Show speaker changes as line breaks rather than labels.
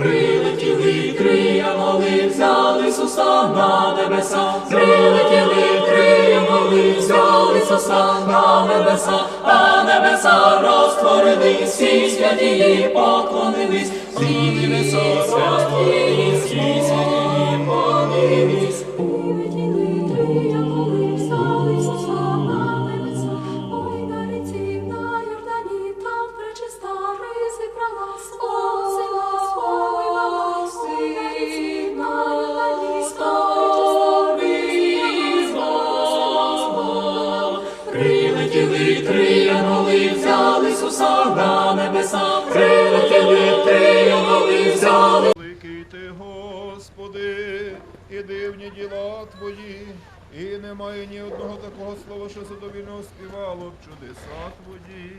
Прилетіли три янголи, взяли Ісуса на небеса, прилетіли три янголи, взяли Ісуса на небеса, а небеса розтворились, всі святії поклонились, всі небеса
на небеса,
прилетіли янголи, взяли
Великий ти, Господи, і дивні діла Твої, і немає ні одного такого слова, що задовільно співало б чудеса Твої.